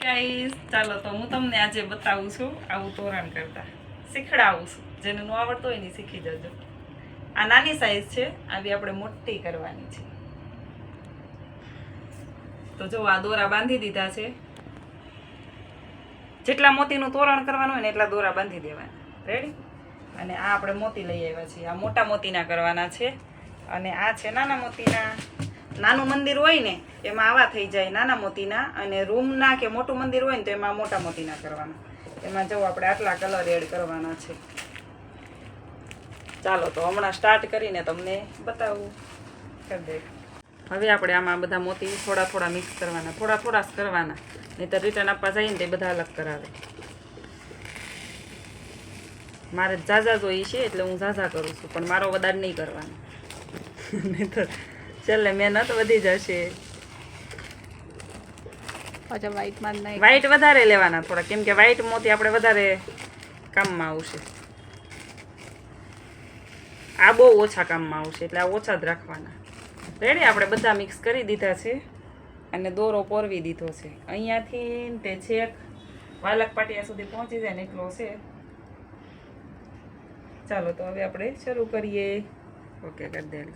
Guys ચાલો તો હું તમને આજે બતાવું છું આવું તોરણ કરતા. શીખડાવું છું. જેને ન આવડતું હોય ને શીખી જજો. આ નાની સાઈઝ છે, આવી આપણે મોટી કરવાની છે. તો જો આ દોરા બાંધી દીધા છે. જેટલા મોતીનું તોરણ કરવાનું હોય ને એટલા દોરા બાંધી દેવાના. રેડી અને આ આપણે મોતી લઈ આવ્યા છીએ. આ મોટા મોતીના કરવાના છે. અને આ છે નાના મોતીના. નાનું મંદિર હોય ને, એમાં આવા થઈ જાય નાના મોતીના, અને રૂમના કે મોટું મંદિર હોય ને, તો એમાં મોટા મોતીના કરવાના. એમાં જો આપણે આટલા કલર એડ કરવાના છે. ચાલો, તો હમણાં સ્ટાર્ટ કરીને તમને બતાવું. કરી દે. હવે આપણે આમાં બધા મોતી થોડા થોડા મિક્સ કરવાના, થોડા થોડા જ કરવાના. નહીં તો રિટર્ન આપવા જઈએ ને, તે બધા અલગ કરાવે. મારે ઝાઝા જોઈએ છે, એટલે હું ઝાઝા કરું છું, પણ મારો વધારે નહીં કરવાનો. નહીં તો મહેનત વધી જશે. પાછા વ્હાઈટમાં જ નહીં વ્હાઈટ વધારે લેવાના થોડા કેમ કે વ્હાઈટ મોતી આપણે વધારે કામમાં આવશે. આ બહુ ઓછા કામમાં આવશે એટલે આ ઓછા જ રાખવાના. રેડી આપણે બધા મિક્સ કરી દીધા છે અને દોરો પોરવી દીધો છે. અહીંયાથી તે છેક વાલક પાટિયા સુધી પહોંચી જાય ને એટલો છે. ચાલો તો હવે આપણે શરૂ કરીએ. ઓકે કરી દે.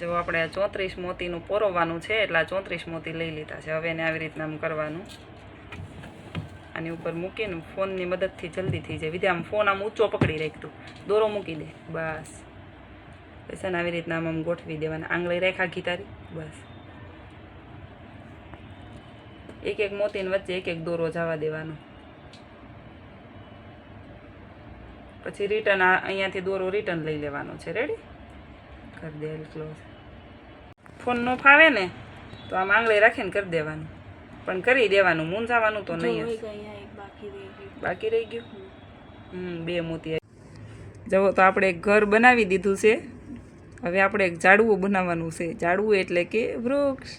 જો આપણે ચોત્રીસ મોતીનું પોરવવાનું છે, એટલે ચોત્રીસ મોતી લઈ લીધા છે. હવે એને આવી રીતના આમ કરવાનું. આની ઉપર મૂકીને ફોનની મદદથી જલ્દી થઈ જાય. વિધે આમ ફોન આમ ઊંચો પકડી રાખતું દોરો મૂકી દે. બસ. પછી આવી રીતના આમ આમ ગોઠવી દેવાના. આંગળી રેખા ઘીતારી બસ. એક એક મોતીની વચ્ચે એક એક દોરો જવા દેવાનો. પછી રિટર્ન અહીંયાથી દોરો રિટર્ન લઈ લેવાનો છે. રેડી કરી દે ક્લોઝ. ફોન નો ફાવે ને તો આમ આંગળે રાખીને કરી દેવાનું. પણ કરી દેવાનું મૂંઝાવાનું તો નહીં બાકી રહી ગયું. હમ બે મોતી જવો તો આપણે એક ઘર બનાવી દીધું છે. હવે આપણે એક ઝાડવું બનાવવાનું છે. ઝાડવું એટલે કે વૃક્ષ.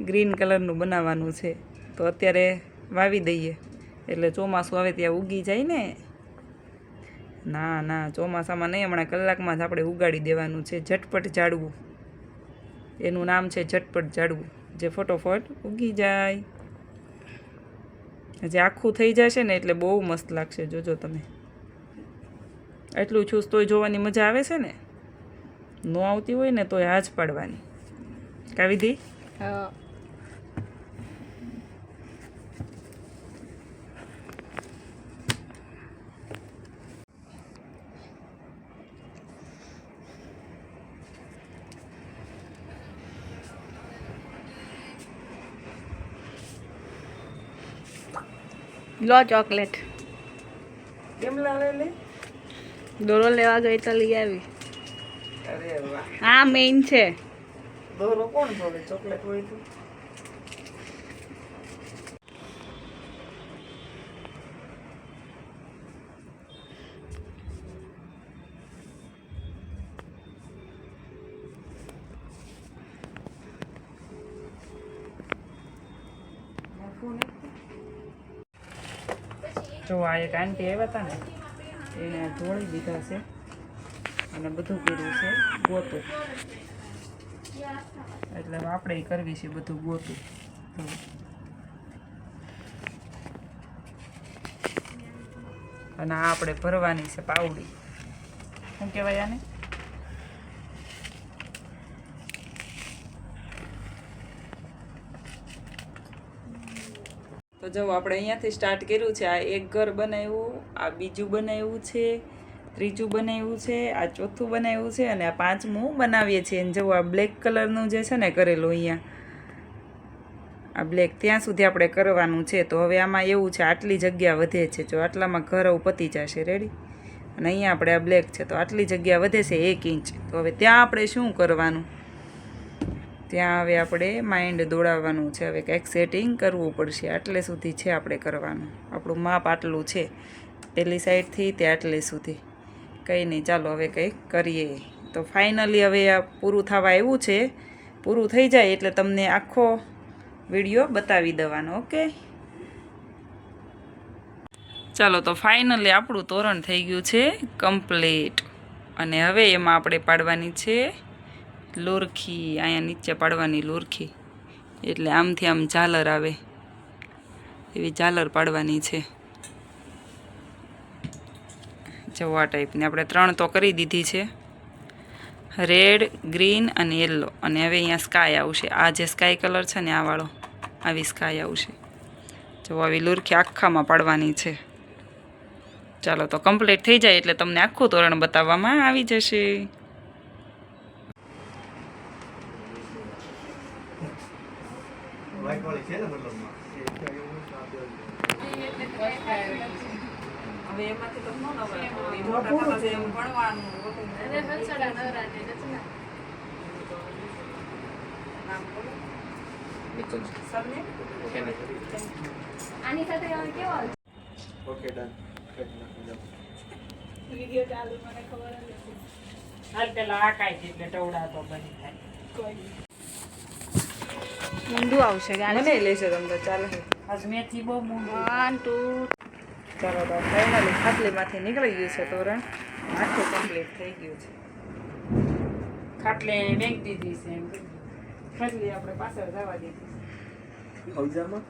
ગ્રીન કલરનું બનાવવાનું છે. તો અત્યારે વાવી દઈએ. એટલે ચોમાસું આવે ત્યાં ઉગી જાય ને ના ના, ચોમાસામાં નહીં, હમણાં કલાકમાં જ આપણે ઉગાડી દેવાનું છે ઝટપટ ઝાડવું. એનું નામ છે ઝટપટ ઝાડવું, જે ફટોફટ ઉગી જાય. જે આખું થઈ જશે ને એટલે બહુ મસ્ત લાગશે, જોજો તમે. એટલું છૂસ તોય જોવાની મજા આવે છે ને? ન આવતી હોય ને તોય હાજ પાડવાની. કાવી દી હા. લો ચોકલેટ. કેમ લાવે લે દોરો લેવા ગઈ તો લઈ આવી. અરે વાહ. આ મેઇન છે. દોરો કોણ ચોકલેટ હોય તો? જો આ એક આંટી આવ્યા હતા ને, એને જોડી દીધા છે અને બધું કર્યું છે, ગોતું. એટલે આપણે કરવી છે બધું ગોતું. અને આ આપણે ભરવાની છે પાવડી. શું કહેવાય આને? તો જો આપણે અહીંયાથી સ્ટાર્ટ કર્યું છે, આ એક ઘર બનાવ્યું, આ બીજું બનાવ્યું છે, ત્રીજું બનાવ્યું છે, આ ચોથું બનાવ્યું છે અને આ પાંચમું બનાવીએ છીએ. અને જો આ બ્લેક કલરનું જે છે ને કરેલું અહીંયા, આ બ્લેક ત્યાં સુધી આપણે કરવાનું છે. તો હવે આમાં એવું છે, આટલી જગ્યા વધે છે. જો આટલામાં ઘર પતી જશે રેડી અને અહીંયા આપણે આ બ્લેક છે, તો આટલી જગ્યા વધે છે એક ઇંચ તો હવે ત્યાં આપણે શું કરવાનું? ત્યાં હવે આપણે માઇન્ડ દોડાવવાનું છે. હવે કંઈક સેટિંગ કરવું પડશે. આટલે સુધી છે આપણે કરવાનું. આપણું માપ આટલું છે. પેલી સાઈડથી તે આટલે સુધી. કંઈ નહીં, ચાલો હવે કંઈક કરીએ. તો ફાઇનલી હવે આ પૂરું થવા આવ્યું છે. પૂરું થઈ જાય એટલે તમને આખો વીડિયો બતાવી દેવાનો, ઓકે? ચાલો, તો ફાઇનલી આપણું તોરણ થઈ ગયું છે કમ્પ્લીટ અને હવે એમાં આપણે પાડવાની છે લોરખી, અહીંયા નીચે પાડવાની લોરખી. એટલે આમથી આમ ઝાલર આવે. એવી ઝાલર પાડવાની છે. જવા આ ટાઈપની. આપણે ત્રણ તો કરી દીધી છે. રેડ, ગ્રીન અને યલો. અને હવે અહીંયા સ્કાય આવશે. આ જે સ્કાય કલર છે ને આ વાળો, આવી સ્કાય આવશે. જો આવી લુરખી આખામાં પાડવાની છે. ચાલો તો કમ્પ્લીટ થઈ જાય એટલે તમને આખું તોરણ બતાવવામાં આવી જશે. હવે એમાંથી આની સાથે હાલ પેલા આ કાઈ એટલે ટવડા તો બની થાય. ઊંધું આવશે ગાને મને લેશે તમને તો ચાલો. આજ મેથી બહુ મૂંડું. વન ટુ ચાલો તો ફાઇનલી ખાટલીમાંથી નીકળી ગયું છે તોરણ. આખું કમ્પ્લીટ થઈ ગયું છે. ખાટલે બેંક દીધી છે એમ ખાટલી આપણે પાછળ જવા દીધી હવજામાં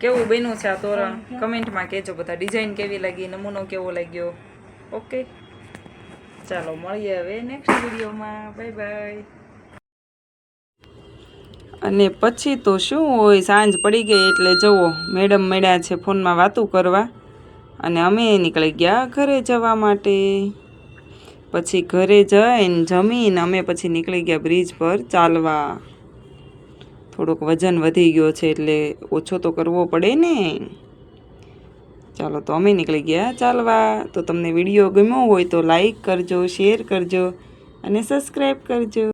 કેવું બન્યું છે આ તોરણ? કમેન્ટમાં કહેજો બધા ડિઝાઇન કેવી લાગી નમૂનો કેવો લાગ્યો? ઓકે ચાલો, મળીએ હવે નેક્સ્ટ વિડીયોમાં. બાય બાય અને પછી તો શું હોય, સાંજ પડી ગઈ એટલે જુઓ, મેડમ મળ્યા છે ફોનમાં વાતું કરવા. અને અમે નીકળી ગયા ઘરે જવા માટે. પછી ઘરે જઈને જમીને અમે પછી નીકળી ગયા બ્રિજ પર ચાલવા. થોડોક વજન વધી ગયો છે એટલે ઓછો તો કરવો પડે ને. ચાલો તો અમે નીકળી ગયા ચાલવા. તો તમને વીડિયો ગમ્યો હોય તો લાઈક કરજો શેર કરજો અને સબસ્ક્રાઈબ કરજો.